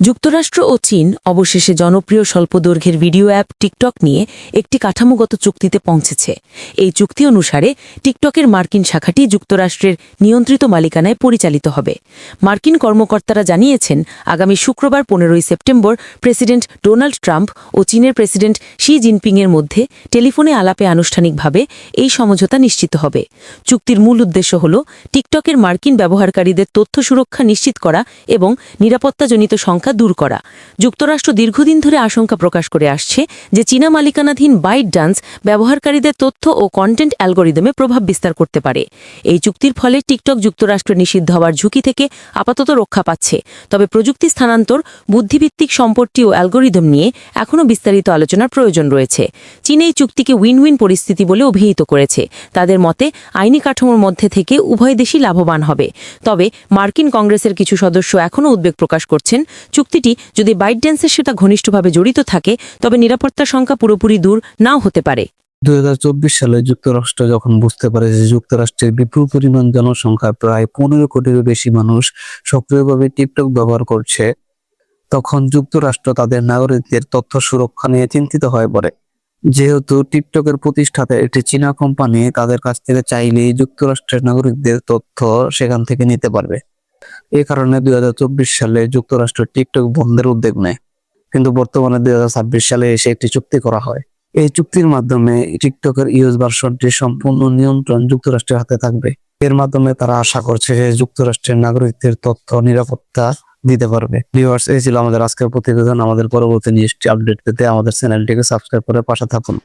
যুক্তরাষ্ট্র ও চীন অবশেষে জনপ্রিয় স্বল্পদৈর্ঘ্যের ভিডিও অ্যাপ টিকটক নিয়ে একটি কাঠামোগত চুক্তিতে পৌঁছেছে। এই চুক্তি অনুসারে টিকটকের মার্কিন শাখাটি যুক্তরাষ্ট্রের নিয়ন্ত্রিত মালিকানায় পরিচালিত হবে। মার্কিন কর্মকর্তারা জানিয়েছেন, আগামী শুক্রবার পনেরোই সেপ্টেম্বর প্রেসিডেন্ট ডোনাল্ড ট্রাম্প ও চীনের প্রেসিডেন্ট শি জিনপিংয়ের মধ্যে টেলিফোনে আলাপে আনুষ্ঠানিকভাবে এই সমঝোতা নিশ্চিত হবে। চুক্তির মূল উদ্দেশ্য হল টিকটকের মার্কিন ব্যবহারকারীদের তথ্য সুরক্ষা নিশ্চিত করা এবং নিরাপত্তাজনিত সংখ্যা দূর করা। যুক্তরাষ্ট্র দীর্ঘদিন ধরে আশঙ্কা প্রকাশ করে আসছে যে চীনা মালিকানাধীন বাইট ডান্স ব্যবহারকারীদের তথ্য ও কন্টেন্ট অ্যালগোরিদমে প্রভাব বিস্তার করতে পারে। এই চুক্তির ফলে টিকটক যুক্তরাষ্ট্র নিষিদ্ধ হওয়ার ঝুঁকি থেকে আপাতত রক্ষা পাচ্ছে। তবে প্রযুক্তি স্থানান্তর, বুদ্ধিভিত্তিক সম্পত্তি ও অ্যালগোরিদম নিয়ে এখনও বিস্তারিত আলোচনার প্রয়োজন রয়েছে। চীন এই চুক্তিকে উইন উইন পরিস্থিতি বলে অভিহিত করেছে। তাদের মতে, আইনি কাঠামোর মধ্যে থেকে উভয় দেশই লাভবান হবে। তবে মার্কিন কংগ্রেসের কিছু সদস্য এখনও উদ্বেগ প্রকাশ করছেন চুক্তিটি যদি বাইট ড্যান্সের সাথে ঘনিষ্ঠভাবে জড়িত থাকে, তবে নিরাপত্তার সংখ্যা পুরোপুরি দূর নাও হতে পারে। দুই হাজার চব্বিশ সালে যুক্তরাষ্ট্র যখন বুঝতে পারে যে যুক্তরাষ্ট্রের বিপুল পরিমাণ জনসংখ্যা প্রায় পনেরো কোটিরও বেশি মানুষ সক্রিয়ভাবে টিকটক ব্যবহার করছে, তখন যুক্তরাষ্ট্র তাদের নাগরিকদের তথ্য সুরক্ষা নিয়ে চিন্তিত হয়ে পড়ে। যেহেতু টিকটকের প্রতিষ্ঠাতা একটি চীনা কোম্পানি, তাদের কাছ থেকে চাইলেই যুক্তরাষ্ট্রের নাগরিকদের তথ্য সেখান থেকে নিতে পারবে। এই কারণে দুই হাজার চব্বিশ সালে যুক্তরাষ্ট্র টিকটক বন্ধের উদ্যোগ নেয়। কিন্তু বর্তমানে দুই সালে এসে একটি চুক্তি করা হয়। এই চুক্তির মাধ্যমে টিকটকের ইউজ ভার্সনটি সম্পূর্ণ নিয়ন্ত্রণ যুক্তরাষ্ট্রের হাতে থাকবে। এর মাধ্যমে তারা আশা করছে যে যুক্তরাষ্ট্রের নাগরিকদের তথ্য নিরাপত্তা দিতে পারবে। ভিউয়ার্স, এই ছিল আমাদের আজকের প্রতিবেদন। আমাদের পরবর্তী নিউজটি আপডেট পেতে আমাদের চ্যানেলটিকে সাবস্ক্রাইব করে পাশে থাকুন।